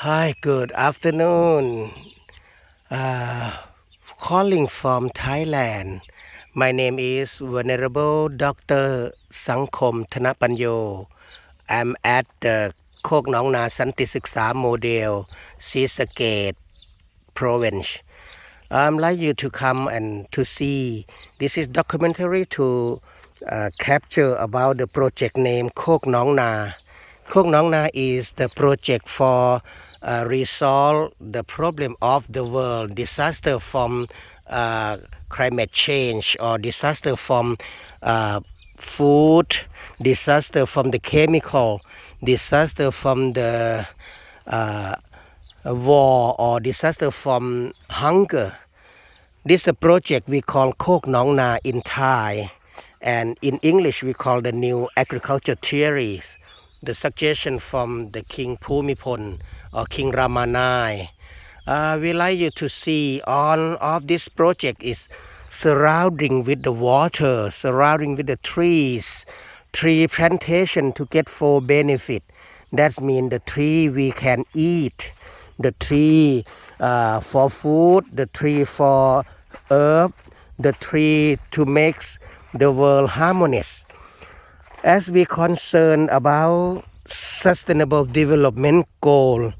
Hi, good afternoon. Uh, calling from Thailand. My name is Venerable Dr. Sangkom Thanapanyo. I'm at the Kok Nong Na Santi Model, Sisagate Province. I'm like you to come and to see. This is documentary to uh, capture about the project name Kok Nong Na. Kok Nong Na is the project for uh, resolve the problem of the world disaster from uh, climate change or disaster from uh, food disaster from the chemical disaster from the uh, war or disaster from hunger this project we call Kok Nong Na in Thai, and in English we call the new agriculture theories. The suggestion from the King Bhumipol or King Ramanai. Uh, we like you to see all of this project is surrounding with the water, surrounding with the trees, tree plantation to get full benefit. That means the tree we can eat, the tree uh, for food, the tree for herb, the tree to make the world harmonious. As we concern about sustainable development goal,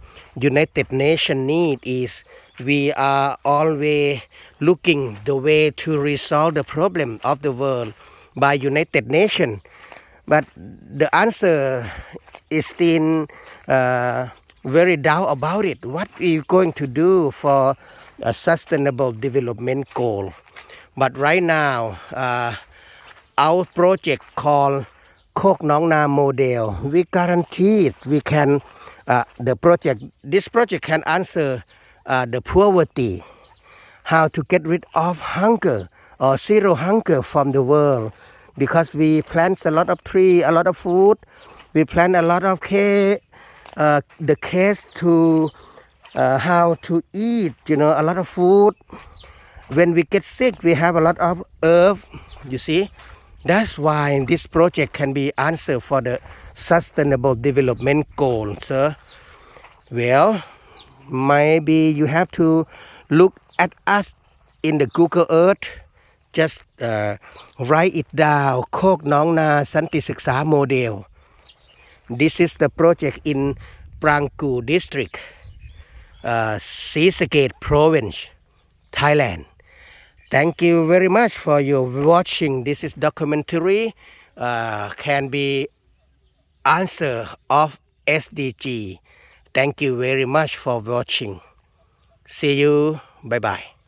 United Nations need is we are always looking the way to resolve the problem of the world by United Nations. But the answer is still uh, very doubt about it. What we going to do for a sustainable development goal? But right now, uh, our project called Kok Nong Na model, we guarantee. We can uh, the project. This project can answer uh, the poverty, how to get rid of hunger or zero hunger from the world, because we plant a lot of tree, a lot of food. We plant a lot of uh, the case to uh, how to eat. You know, a lot of food when we get sick we have a lot of herb you see that's why this project can be answered for the sustainable development goal, sir. Well, maybe you have to look at us in the Google Earth. Just uh, write it down, Kok Nong Na Santi Siksa model. This is the project in Prangku district, uh, Sisakate province, Thailand. Thank you very much for your watching. This is documentary. Uh, can be answer of SDG. Thank you very much for watching. See you. Bye bye.